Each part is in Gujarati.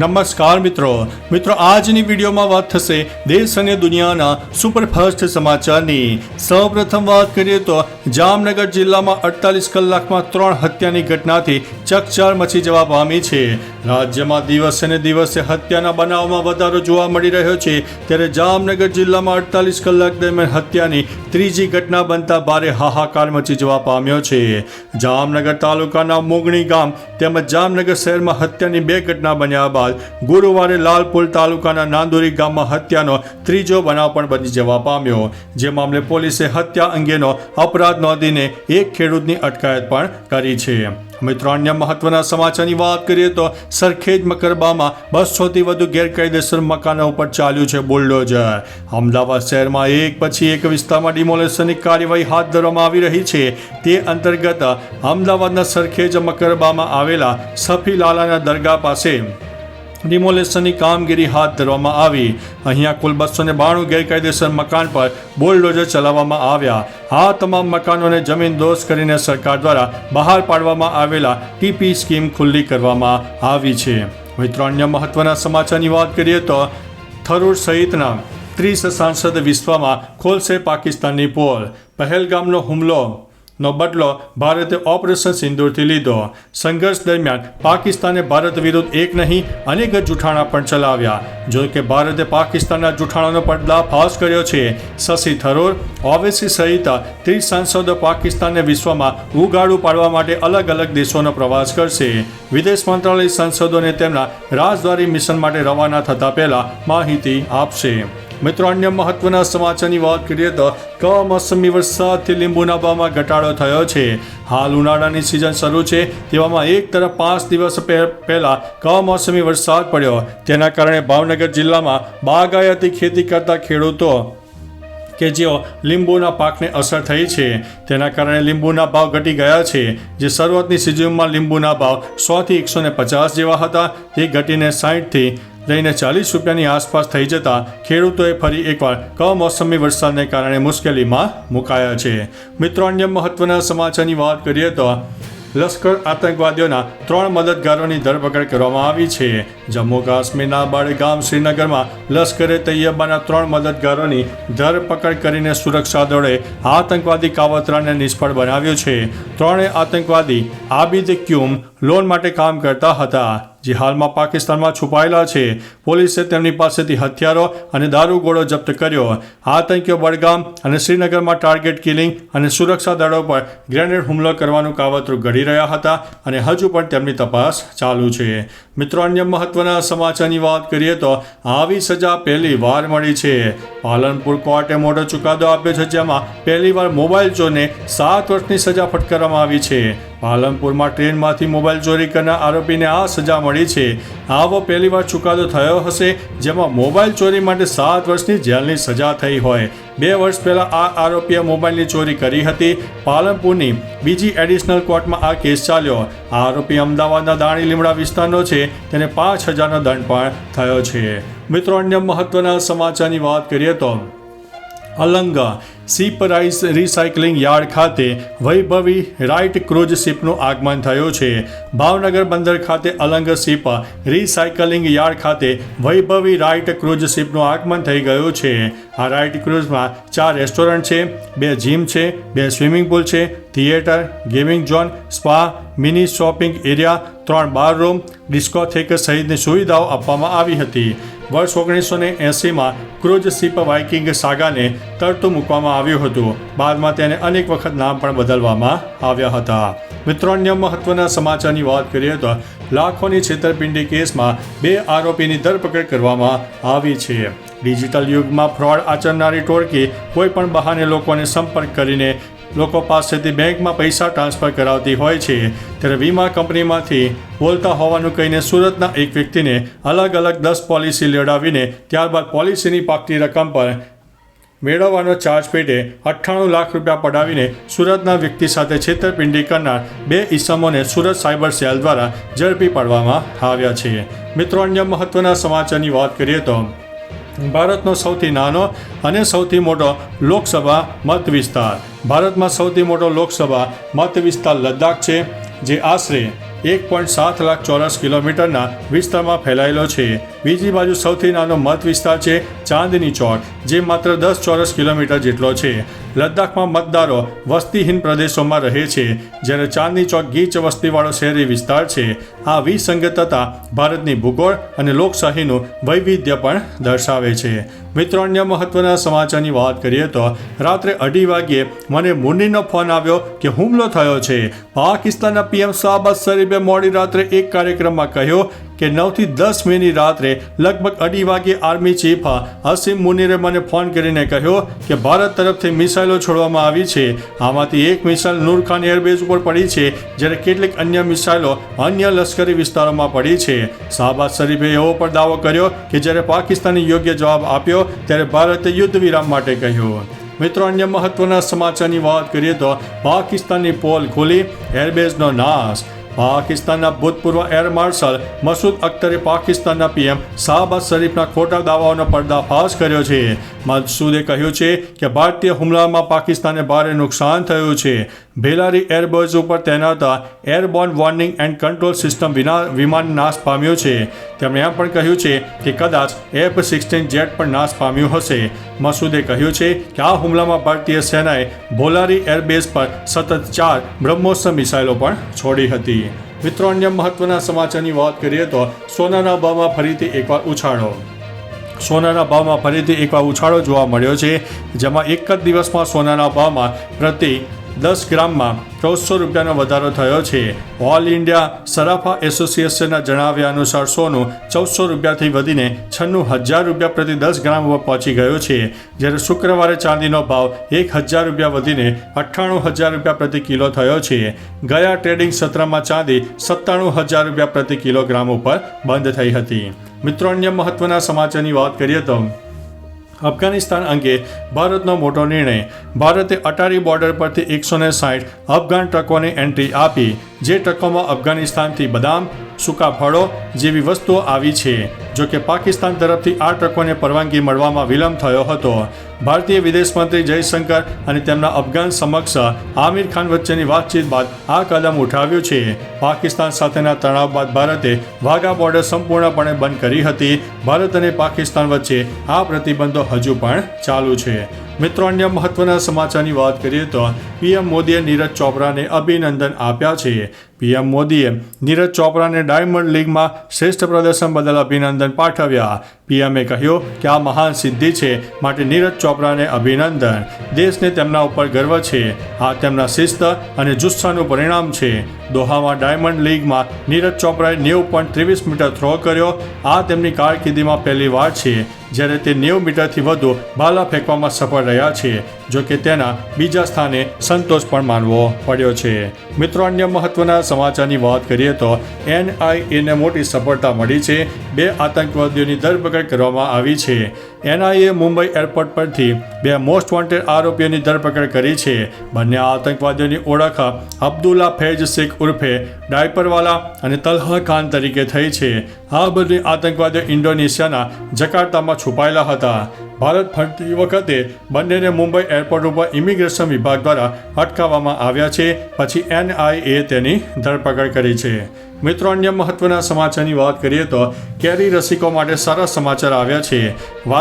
નમસ્કાર મિત્રો. મિત્રો, આજની વિડીયોમાં વાત થશે દેશ અને દુનિયાના સુપરફાસ્ટ સમાચારની. સૌપ્રથમ વાત કરીએ તો જામનગર જિલ્લામાં અડતાલીસ કલાકમાં ત્રણ હત્યાની ઘટનાથી ચકચાર મચી જવા પામી છે. રાજ્યમાં દિવસે ને દિવસે હત્યાના બનાવમાં વધારો જોવા મળી રહ્યો છે. ત્યારે જામનગર જિલ્લામાં અડતાલીસ કલાક દરમિયાન હત્યાની ત્રીજી ઘટના બનતા ભારે હાહાકાર મચી જવા પામ્યો છે. જામનગર તાલુકાના મોગણી ગામ તેમજ જામનગર શહેરમાં હત્યાની બે ઘટના બન્યા બાદ ગુરુવારે લાલપુર તાલુકાના નાંદોરી ગામમાં હત્યાનો ત્રીજો બનાવ પણ બની જવા પામ્યો. જે મામલે પોલીસે હત્યા અંગેનો અપરાધ નોંધીને એક ખેડૂતની અટકાયત પણ કરી છે. મિત્રો, અન્ય મહત્વના સમાચારની વાત કરીએ તો સરખેજ મકરબામાં બસોથી વધુ ગેરકાયદેસર મકાનો ઉપર ચાલ્યું છે બુલડોઝર. અમદાવાદ શહેરમાં એક પછી એક વિસ્તારમાં ડિમોલેશનની કાર્યવાહી હાથ ધરવામાં આવી રહી છે. તે અંતર્ગત અમદાવાદના સરખેજ મકરબામાં આવેલા સફી લાલાના દરગાહ પાસે ડિમોલેશનની કામગીરી હાથ ધરવામાં આવી. અહીંયા કુલ બસો ને બાણું ગેરકાયદેસર મકાન પર બોલડોઝર ચલાવવામાં આવ્યા. આ તમામ મકાનોને જમીન દોષ કરીને સરકાર દ્વારા બહાર પાડવામાં આવેલા ટીપી સ્કીમ ખુલ્લી કરવામાં આવી છે. મિત્રો, અન્ય મહત્વના સમાચારની વાત કરીએ તો થરૂર સહિતના ત્રીસ સાંસદ વિશ્વમાં ખોલશે પાકિસ્તાનની પોલ. પહેલગામનો હુમલો નો બદલો ભારતે ઓપરેશન સિંદૂરથી લીધો. સંઘર્ષ દરમિયાન પાકિસ્તાને ભારત વિરુદ્ધ એક નહીં, અનેક જૂઠાણા પણ ચલાવ્યા. જો કે ભારતે પાકિસ્તાનના જૂઠાણાનો ફાસ કર્યો છે. શશી થરૂર, ઓવેસી સહિત ત્રીસ સાંસદો પાકિસ્તાનને વિશ્વમાં ઉગાડું પાડવા માટે અલગ અલગ દેશોનો પ્રવાસ કરશે. વિદેશ મંત્રાલય સંસદોને તેમના રાજદ્વારી મિશન માટે રવાના થતા પહેલા માહિતી આપશે. મિત્રો, અન્ય મહત્વના સમાચારની વાત કરીએ તો કમોસમી વરસાદથી લીંબુના ભાવમાં ઘટાડો થયો છે. હાલ ઉનાળાની સિઝન શરૂ છે. તેવામાં એક તરફ પાંચ દિવસ પહે- પહેલા કમોસમી વરસાદ પડ્યો. તેના કારણે ભાવનગર જિલ્લામાં બાગાયતી ખેતી કરતા ખેડૂતો કે જેઓ લીંબુના પાકને અસર થઈ છે, તેના કારણે લીંબુના ભાવ ઘટી ગયા છે. જે શરૂઆતની સિઝનમાં લીંબુના ભાવ સોથી એકસો ને પચાસ જેવા હતા, તે ઘટીને સાહીઠથી લઈને ચાલીસ રૂપિયાની આસપાસ થઈ જતા ખેડૂતોએ ફરી એકવાર કમોસમી વરસાદને કારણે મુશ્કેલીમાં મુકાયા છે. મિત્રો, અન્ય મહત્વના સમાચારની વાત કરીએ તો લશ્કર આતંકવાદીઓના ત્રણ મદદગારોની ધરપકડ કરવામાં આવી છે. જમ્મુ કાશ્મીરના બડગામ શ્રીનગરમાં લશ્કરે તૈયબાના ત્રણ મદદગારોની ધરપકડ કરીને સુરક્ષા દળે આતંકવાદી કાવતરાને નિષ્ફળ બનાવ્યો છે. ત્રણેય આતંકવાદી આબિદ ક્યુમ લોન માટે કામ કરતા હતા. જે હાલમાં પાકિસ્તાનમાં છુપાયેલા છે. પોલીસે તેમની પાસેથી હથિયારો અને દારૂગોળો જપ્ત કર્યો. આતંકીઓ બડગામ અને શ્રીનગરમાં ટાર્ગેટ કિલિંગ અને સુરક્ષા દળો પર ગ્રેનેડ હુમલો કરવાનું કાવતરું ઘડી રહ્યા હતા અને હજુ પણ તેમની તપાસ ચાલુ છે. મિત્રો, અન્ય મહત્વના સમાચારની વાત કરીએ તો આવી સજા પહેલી વાર મળી છે. પાલનપુર કોર્ટે મોટો ચુકાદો આપ્યો છે, જેમાં પહેલીવાર મોબાઈલ ચોરને સાત વર્ષની સજા ફટકારવામાં આવી છે. પાલનપુરમાં ટ્રેનમાંથી મોબાઈલ ચોરી કરનાર આરોપીને આ સજા મળી છે. આવો પહેલીવાર ચુકાદો થયો હશે, જેમાં મોબાઈલ ચોરી માટે સાત વર્ષની જેલની સજા થઈ હોય. બે વર્ષ પહેલાં આ આરોપીએ મોબાઈલની ચોરી કરી હતી. પાલનપુરની બીજી એડિશનલ કોર્ટમાં આ કેસ ચાલ્યો. આ આરોપી અમદાવાદના દાણી લીમડા વિસ્તારનો છે, તેને પાંચ હજારનો દંડ પણ થયો છે. મિત્રો, અન્ય મહત્વના સમાચારની વાત કરીએ તો, અલંગ શિપ રાઇસ રિસાયકલિંગ યાર્ડ ખાતે વૈભવી રાઇટ ક્રૂઝ શિપનું આગમન થયું છે. ભાવનગર બંદર ખાતે અલંગ શિપ રિસાયકલિંગ યાર્ડ ખાતે વૈભવી રાઇટ ક્રૂઝ શિપનું આગમન થઈ ગયું છે. આ રાઇટ ક્રૂઝમાં ચાર રેસ્ટોરન્ટ છે, બે જીમ છે, બે સ્વિમિંગ પુલ છે, theatre, gaming zone, spa, mini shopping area, ત્રણ બાર રૂમ ડિસ્કોથેક સહિતની સુવિધાઓ આપવામાં આવી હતી. વર્ષ ઓગણીસો ને એંસીમાં ક્રૂઝ શિપ વાઇકિંગ સાગાને તરતું મૂકવામાં આવ્યું હતું. બાદમાં તેને અનેક વખત નામ પણ બદલવામાં આવ્યા હતા. મિત્રો, અન્ય મહત્વના સમાચારની વાત કરીએ તો લાખોની છેતરપિંડી કેસમાં બે આરોપીની ધરપકડ કરવામાં આવી છે. ડિજિટલ યુગમાં ફ્રોડ આચરનારી ટોળકી કોઈ પણ બહાને લોકોને સંપર્ક કરીને લોકો પાસેથી બેંકમાં પૈસા ટ્રાન્સફર કરાવતી હોય છે. ત્યારે વીમા કંપનીમાંથી બોલતા હોવાનું કહીને સુરતના એક વ્યક્તિને અલગ અલગ દસ પોલિસી લેવડાવીને ત્યારબાદ પોલિસીની પાકતી રકમ પર મેળવવાનો ચાર્જ પેટે અઠ્ઠાણું લાખ રૂપિયા પડાવીને સુરતના વ્યક્તિ સાથે છેતરપિંડી કરનાર બે ઈસમોને સુરત સાયબર સેલ દ્વારા ઝડપી પાડવામાં આવ્યા છે. મિત્રો, અન્ય મહત્વના સમાચારની વાત કરીએ તો ભારતનો સૌથી નાનો અને સૌથી મોટો લોકસભા મત વિસ્તાર. ભારતમાં સૌથી મોટો લોકસભા મત વિસ્તાર લદ્દાખ છે, જે આશરે એક પોઈન્ટ સાત લાખ ચોરસ કિલોમીટરના વિસ્તારમાં ફેલાયેલો છે. બીજી બાજુ સૌથી નાનો મત વિસ્તાર છે ચાંદની ચોક, જે માત્ર દસ ચોરસ કિલોમીટર જેટલો છે. લદ્દાખમાં મતદારો વસ્તીહીન પ્રદેશોમાં રહે છે. જ્યારે ચાંદની ચોક ગીચ વસ્તીવાળો શહેરી વિસ્તાર છે, આ વિસંગતતા ભારતની ભૂગોળ અને લોકશાહીનું વૈવિધ્ય પણ દર્શાવે છે. મિત્રો, અન્ય મહત્વના સમાચારની વાત કરીએ તો રાત્રે અઢી વાગ્યે મને મુનીનો ફોન આવ્યો કે હુમલો થયો છે. પાકિસ્તાનના પીએમ શાહબાઝ શરીફે મોડી રાત્રે એક કાર્યક્રમમાં કહ્યો કે નવથી દસ મેની રાત્રે લગભગ અઢી વાગ્યે આર્મી ચીફ હસીમ મુનીરે મને ફોન કરીને કહ્યો કે ભારત તરફથી મિસાઇલો છોડવામાં આવી છે. આમાંથી એક મિસાઇલ નૂરખાન એરબેઝ ઉપર પડી છે, જ્યારે કેટલીક અન્ય મિસાઇલો અન્ય લશ્કરી વિસ્તારોમાં પડી છે. શાહબાદ શરીફે એવો પણ દાવો કર્યો કે જ્યારે પાકિસ્તાને યોગ્ય જવાબ આપ્યો, ત્યારે ભારતે યુદ્ધ વિરામ માટે કહ્યું. મિત્રો, અન્ય મહત્વના સમાચારની વાત કરીએ તો પાકિસ્તાનની પોલ ખોલી, એરબેઝનો નાશ. પાકિસ્તાનના ભૂતપૂર્વ એર માર્શલ મસૂદ અખ્તરે પાકિસ્તાનના પીએમ શાહબાદ શરીફના ખોટા દાવાઓનો પર્દાફાશ કર્યો છે. મસૂદે કહ્યું છે કે ભારતીય હુમલામાં પાકિસ્તાને ભારે નુકસાન થયું છે. ભેલારી એરબેઝ ઉપર તૈનાત airborne warning and control system વિના વિમાન નાશ પામ્યું છે. તેમણે એમ પણ કહ્યું છે કે કદાચ એફ સિક્સટીન જેટ પણ નાશ પામ્યું હશે. મસૂદે કહ્યું છે કે આ હુમલામાં ભારતીય સેનાએ ભોલારી એરબેઝ પર સતત ચાર બ્રહ્મોસ મિસાઇલો પણ છોડી હતી. મિત્રો, અન્ય મહત્વના સમાચારની વાત કરીએ તો સોનાના ભાવમાં ફરીથી એકવાર ઉછાળો. સોનાના ભાવમાં ફરીથી એકવાર ઉછાળો જોવા મળ્યો છે, જેમાં એક જ દિવસમાં સોનાના ભાવમાં પ્રતિ દસ ગ્રામમાં ચૌદસો રૂપિયાનો વધારો થયો છે. ઓલ ઇન્ડિયા સરાફા એસોસિએશનના જણાવ્યા અનુસાર સોનું ચૌદસો રૂપિયાથી વધીને છન્નું હજાર રૂપિયા પ્રતિ દસ ગ્રામ ઉપર પહોંચી ગયો છે. જ્યારે શુક્રવારે ચાંદીનો ભાવ એક હજાર રૂપિયા વધીને અઠ્ઠાણું હજાર રૂપિયા પ્રતિ કિલો થયો છે. ગયા ટ્રેડિંગ સત્રમાં ચાંદી સત્તાણું હજાર રૂપિયા પ્રતિ કિલોગ્રામ ઉપર બંધ થઈ હતી. મિત્રો, અન્ય મહત્વના સમાચારની વાત કરીએ તો અફઘાનિસ્તાન અંગે ભારતનો મોટો નિર્ણય. ભારતે અટારી બોર્ડર પરથી એકસો ને સાઠ અફઘાન ટ્રકોને એન્ટ્રી આપી, જે ટ્રકોમાં અફઘાનિસ્તાનથી બદામ, સૂકા ફળો જેવી વસ્તુઓ આવી છે. જો કે પાકિસ્તાન તરફથી આ ટ્રકોને પરવાનગી મળવામાં વિલંબ થયો હતો. ભારતીય વિદેશ મંત્રી જયશંકર અને તેમના અફઘાન સમક્ષ આમિર ખાન વચ્ચેની વાતચીત બાદ આ કદમ ઉઠાવ્યું છે. પાકિસ્તાન સાથેના તણાવ બાદ ભારતે વાઘા બોર્ડર સંપૂર્ણપણે બંધ કરી હતી. ભારત અને પાકિસ્તાન વચ્ચે આ પ્રતિબંધો હજુ પણ ચાલુ છે. મિત્રો, અન્ય મહત્વના સમાચારની વાત કરીએ તો પીએમ મોદીએ નીરજ ચોપરાને અભિનંદન આપ્યા છે. પીએમ મોદીએ નીરજ ચોપરાને ડાયમંડ લીગમાં શ્રેષ્ઠ પ્રદર્શન બદલ અભિનંદન and part of your પીએમએ કહ્યું કે આ મહાન સિદ્ધિ છે. માટે નીરજ ચોપરાને અભિનંદન. દેશને તેમના ઉપર ગર્વ છે. આ તેમના શિસ્ત અને જુસ્સાનું પરિણામ છે. દોહામાં ડાયમંડ લીગમાં નીરજ ચોપરાએ નેવું પોઈન્ટ ત્રેવીસ મીટર થ્રો કર્યો. આ તેમની કારકિર્દીમાં પહેલી વાર છે. જ્યારે તે નેવું મીટરથી વધુ ભાલા ફેંકવામાં સફળ રહ્યા છે. જો કે તેના બીજા સ્થાને સંતોષ પણ માનવો પડ્યો છે. મિત્રો, અન્ય મહત્વના સમાચારની વાત કરીએ તો એનઆઈએને મોટી સફળતા મળી છે. બે આતંકવાદીઓની ધરપકડ કરવામાં આવી છે. એનઆઈએ મુંબઈ એરપોર્ટ પરથી બે મોસ્ટ વોન્ટેડ આરોપીઓની ધરપકડ કરી છે. બંને આતંકવાદીઓની ઓળખ અબ્દુલ્લા ફૈજ શેખ ઉર્ફે ડાયપરવાલા અને તલહા ખાન તરીકે થઈ છે. આ બંને આતંકવાદીઓ ઇન્ડોનેશિયાના જકાર્તામાં છુપાયેલા હતા. ભારત ફરતી વખતે બંનેને મુંબઈ એરપોર્ટ ઉપર ઇમિગ્રેશન વિભાગ દ્વારા અટકાવવામાં આવ્યા છે. પછી એનઆઈએ તેની ધરપકડ કરી છે. મિત્રો, અન્ય મહત્વના સમાચારની વાત કરીએ તો કેરી રસિકો માટે સારા સમાચાર આવ્યા છે.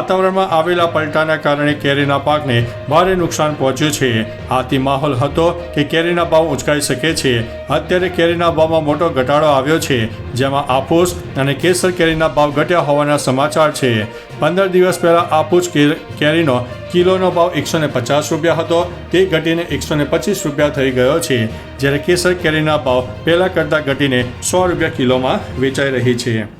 વાતાવરણમાં આવેલા પલટાના કારણે કેરીના પાકને ભારે નુકસાન પહોંચ્યું છે. આથી માહોલ હતો કે કેરીના ભાવ ઉંચકાઈ શકે છે. અત્યારે કેરીના ભાવમાં મોટો ઘટાડો આવ્યો છે, જેમાં આફૂસ અને કેસર કેરીના ભાવ ઘટ્યા હોવાના સમાચાર છે. પંદર દિવસ પહેલાં આફૂસ કેરીનો કિલોનો ભાવ એકસો ને પચાસ રૂપિયા હતો. તે ઘટીને એકસો ને પચીસ રૂપિયા થઈ ગયો છે. જ્યારે કેસર કેરીના ભાવ પહેલાં કરતાં ઘટીને સો રૂપિયા કિલોમાં વેચાઈ રહી છે.